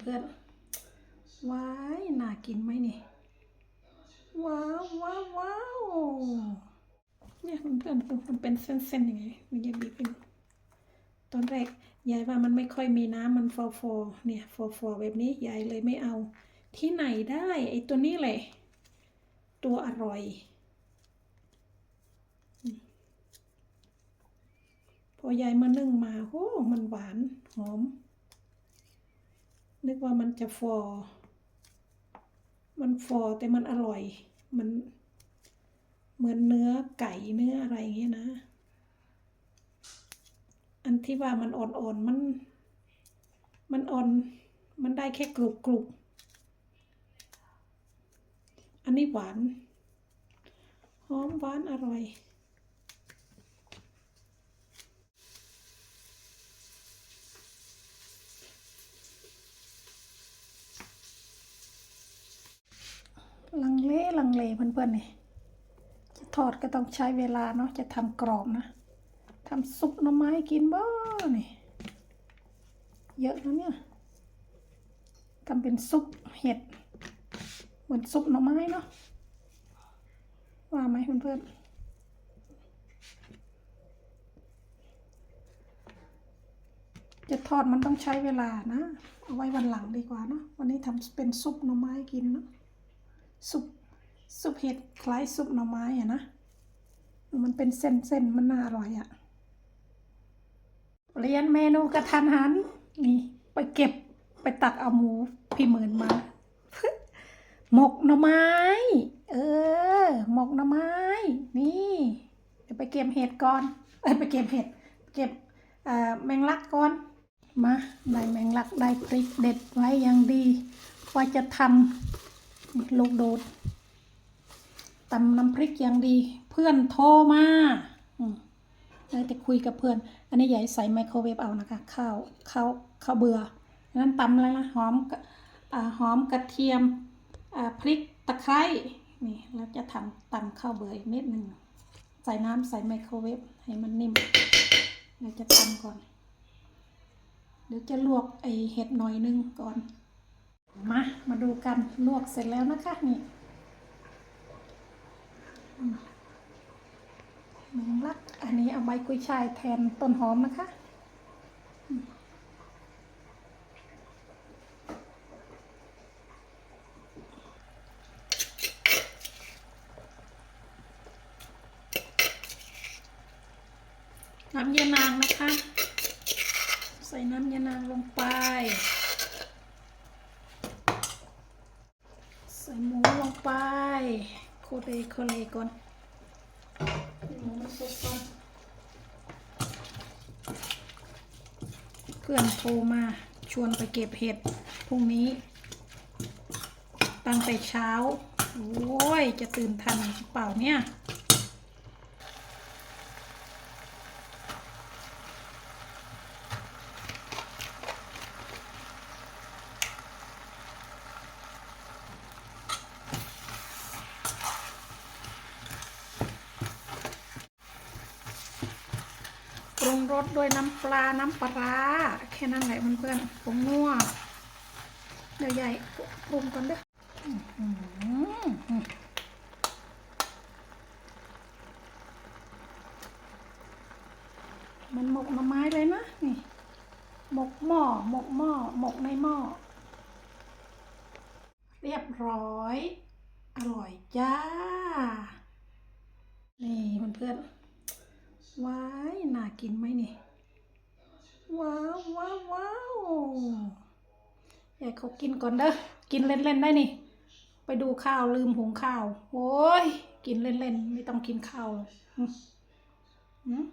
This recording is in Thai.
เพื่อนๆ ว้าย น่ากินไหมนี่ ว้าวว้าวว้าวเนี่ยเพื่อนๆมันเป็นเส้นๆอย่างไงมันจะบีบเป็นตอนแรกยายว่ามันไม่ค่อยมีน้ำมันฟอฟอเนี่ยฟอฟอแบบนี้ยายเลยไม่เอา ที่ไหนได้ไอ้ตัวนี้แหละ ตัวอร่อยพอยายมานึ่งมาโอ้มันหวานหอม นึกว่ามันจะฟอ มันฟอแต่มันอร่อย มันเหมือนเนื้อไก่เนื้ออะไรอย่างเงี้ยนะ อันที่ว่ามันอ่อนๆมัน มันอ่อน มันได้แค่กรุบกรุบอันนี้หวาน หอมหวานอร่อย ลังเลลังเลเพื่อนๆนี่จะทอดก็ต้องใช้เวลาเนาะจะทำกรอบนะทำซุปหน่อไม้กินบ้านี่เยอะนะเนี่ยทำเป็นซุปเห็ด เหมือนซุปหน่อไม้เนาะว่าไหมเพื่อนๆจะทอดมันต้องใช้เวลานะ เอาไว้วันหลังดีกว่าเนาะ วันนี้ทำเป็นซุปหน่อไม้กินเนาะ ซุปซุปเห็ดคล้ายซุปหน่อไม้อะนะ มันเป็นเส้นๆ มันน่าอร่อยอะเรียนเมนูกระทันหัน นี่ ไปเก็บไปตักเอาหมูพี่หมื่นมา หมกหน่อไม้ เออ หมกหน่อไม้ นี่เดี๋ยวไปเก็บเห็ดก่อนเอ้ยไปเก็บเห็ด เก็บแมงลักก่อน มา ได้แมงลักได้พริกเด็ดไว้อย่างดีว่าจะทำ ลูกโดดตำน้ำพริกอย่างดี เพื่อนโทรมาอืมแล้วจะคุยกับเพื่อน อันนี้อย่ใส่ไมโครเวฟเอานะคะ ข้าวข้าวข้าวเบื่อนั้นตำแล้วนะหอมกะอ่าหอมกระเทียมอ่าพริกตะไคร้นี่แล้วจะทำตำข้าวเบื่ออีกนิดหนึ่งใส่น้ำใส่ไมโครเวฟให้มันนิ่มเดี๋ยวจะตำก่อนเดี๋ยวจะลวกไอเห็ดหน่อยนึงก่อน มา มาดูกันลวกเสร็จแล้วนะคะนี่อืมแมงลัก อันนี้เอาใบกุยช่ายแทนต้นหอมนะคะน้ำยานางนะคะ ใส่น้ำยานางลงไป ส่หมูลงไปโคเลโคเลก่อนหมูมันสุกก่อนเพื่อนโทรมาชวนไปเก็บเห็ดพรุ่งนี้ ตั้งแต่เช้า โอ้ย จะตื่นทันหรือเปล่าเนี่ย ปรุงรสด้วยน้ำปลา น้ำปลา แค่นั้นแหละเพื่อนๆผงนัวเดี๋ยวใหญ่ปรุงก่อนเด้อมันหมกหน่อไม้เลยนะ นี่ หมกหม้อ หมกหม้อ หมกในหม้อ เรียบร้อย อร่อยจ้า นี่เพื่อนๆว้า กินไหมนี่ ว้าวว้าวว้าวอยากเขากินก่อนเด้อ กินเล่นๆได้นี่ ไปดูข้าวลืมหุงข้าว โอ้ย กินเล่นๆ ไม่ต้องกินข้าวหรอกอืมอืม